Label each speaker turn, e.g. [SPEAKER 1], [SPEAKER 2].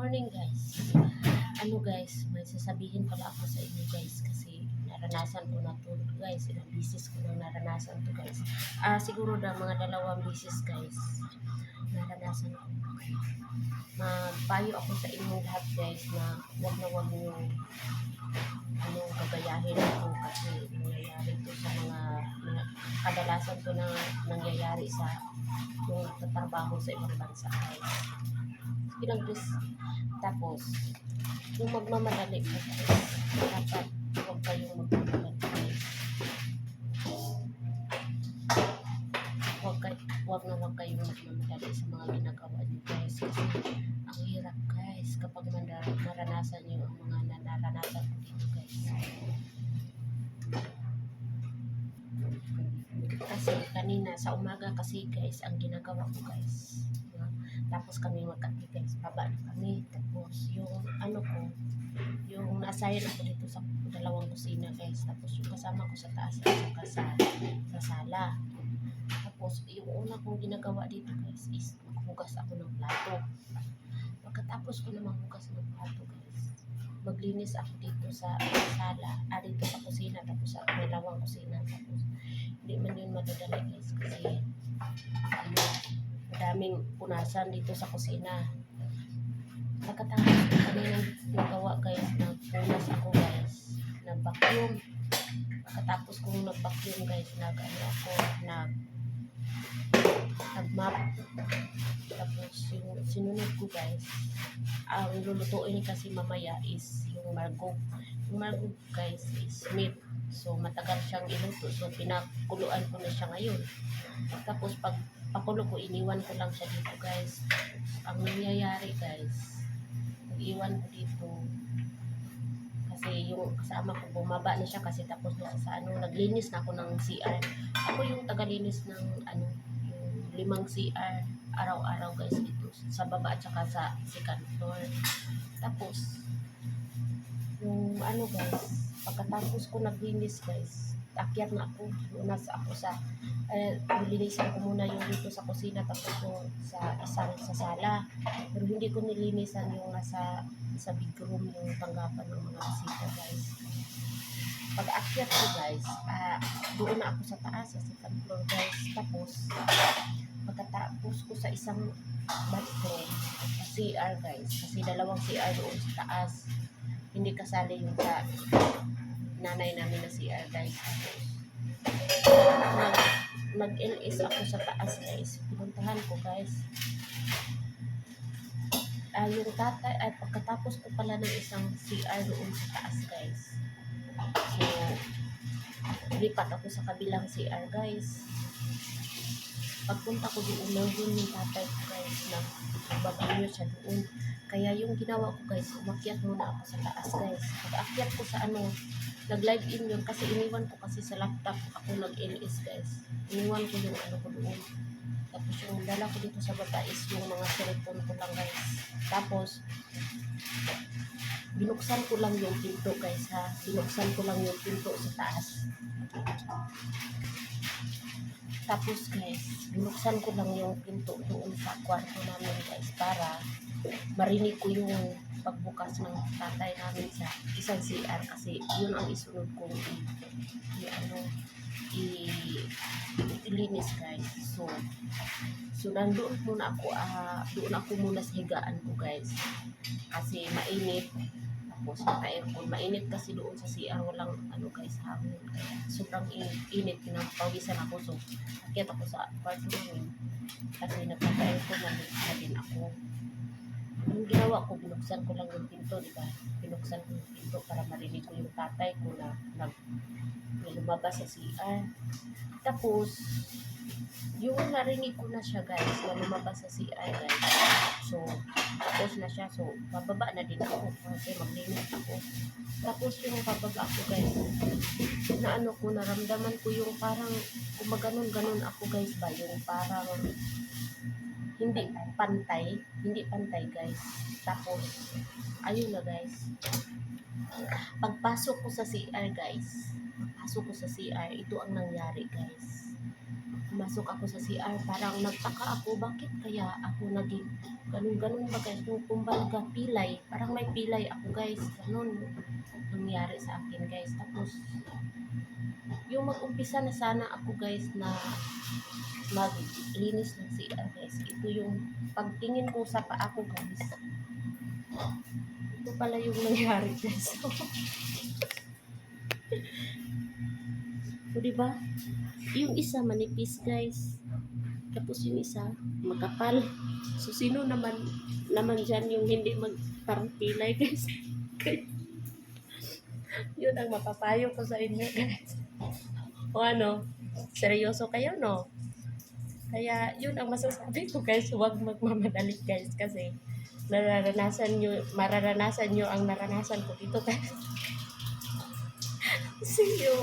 [SPEAKER 1] morning guys. Ano guys, may sasabihin pala ako sa inyo guys kasi naranasan ko na to guys. Ilang bisis ko nang naranasan to guys. Ah, siguro na mga dalawang bisis guys. Naranasan ko. Magpayo ako sa inyo lahat guys na wag na wag niyo ano, gagayahin ako kasi nangyayari to sa mga, mga kadalasan to na nangyayari sa yung tatrabaho sa ibang bansa guys pinag-dress. Tapos, yung magmamadali guys, dapat huwag kayong magmamadali guys. Huwag, kay, huwag na huwag kayong magmamadali sa mga ginagawa niyo guys. Kasi, ang hirap guys kapag maranasan niyo ang mga naranasan ko dito guys. Kasi kanina sa umaga kasi guys, ang ginagawa ko guys, tapos kami magkape guys, baba na kami. Tapos yung ano ko, yung nasayan ako dito sa dalawang kusina guys. Tapos yung kasama ko sa taas at saka sa, sa sala. Tapos yung una kong ginagawa dito guys is maghugas ako ng plato. Pagkatapos ko na maghugas ng plato guys, maglinis ako dito sa sala, ah dito sa kusina, tapos sa dalawang kusina. Tapos hindi man yun madadali guys kasi ano, madaming punasan dito sa kusina. Pagkatapos ko kaninang nagawa guys, nagpunas ako guys, nag-vacuum. Pagkatapos kong nag-vacuum guys, nag ano ako, guys, ang lulutuin kasi mamaya is yung margog. Yung margog guys is meat. So matagal siyang iluto. So pinakuluan ko na siya ngayon. Tapos pag pakulo ko, iniwan ko lang siya dito guys. Ang nangyayari guys, iwan ko dito kasi yung kasama ko bumaba na siya kasi tapos na sa ano, naglinis na ako ng CR. Ako yung tagalinis ng ano, limang CR araw-araw guys dito sa baba at saka sa second floor. Tapos, yung ano guys, pagkatapos ko naglinis guys, akyat na ako, nasa ako sa eh, nilinisan ko muna yung dito sa kusina tapos yung sa isang sa sala. Pero hindi ko nilinisan yung nasa sa big room yung tanggapan ng mga bisita guys. Pag akyat ko guys, ah, doon na ako sa taas sa second floor guys. Tapos, pagkatapos ko sa isang bathroom, sa CR guys, kasi dalawang CR doon sa taas. Hindi kasali yung sa nanay namin na CR guys. Tapos, nag, nag-LS ako sa taas guys. Pinuntahan ko guys. Ah, yung tatay, ay pagkatapos ko pala ng isang CR doon sa taas guys. So, lipat ako sa kabilang CR guys. Pagpunta ko doon, nandun yung tatay ko guys na nagbabanyo siya doon. Kaya yung ginawa ko guys, umakyat muna ako sa taas guys. Pag akyat ko sa ano, nag-live in yun kasi iniwan ko kasi sa laptop ako nag-LS guys. Iniwan ko yung ano ko doon. Tapos yung dala ko dito sa baba is yung mga cellphone ko lang guys. Tapos, binuksan ko lang yung pinto guys ha. Binuksan ko lang yung pinto sa taas. Tapos guys, binuksan ko lang yung pinto doon sa kwarto namin guys para marinig ko yung pagbukas ng tatay namin sa isang CR kasi yun ang isunod kong i, i ano i ilinis guys so so nandoon muna ako ah doon ako muna sa higaan ko guys. Kasi mainit. Tapos naka-aircon mainit kasi doon sa CR walang ano guys hangin. Sobrang init, init. Pinapawisan ako. So akyat ako sa namin kasi nagpapa-aircon na, din ako. Yung ginawa ko, binuksan ko lang yung pinto, di ba? Binuksan ko yung pinto para marinig ko yung tatay ko na nag lumabas sa CR. Tapos, yung narinig ko na siya guys, na lumabas sa CR guys. So, tapos na siya. So, bababa na din ako kasi maglinis ako. Tapos yung bababa ako guys, na ano ko, naramdaman ko yung parang, gumaganon-ganon ako guys ba, yung parang hindi pantay, hindi pantay guys. Tapos, ayun na guys. Pagpasok ko sa CR guys, pagpasok ko sa CR, ito ang nangyari guys. Pumasok ako sa CR, parang nagtaka ako, bakit kaya ako naging ganun-ganun ba guys, kung kumbaga pilay, parang may pilay ako guys, ganun nangyari sa akin guys. Tapos, yung mag-umpisa na sana ako guys na maglinis ng CR guys, ito yung pagtingin ko sa paa ko guys. Ito pala yung nangyari guys. so, diba? Yung isa manipis guys. Tapos yung isa makapal. So, sino naman naman dyan yung hindi magparang-pilay guys? yun ang mapapayo ko sa inyo guys. O ano, seryoso kayo no? Kaya yun ang masasabi ko guys, huwag magmamadali guys kasi nararanasan nyo, mararanasan nyo ang naranasan ko dito guys. See you!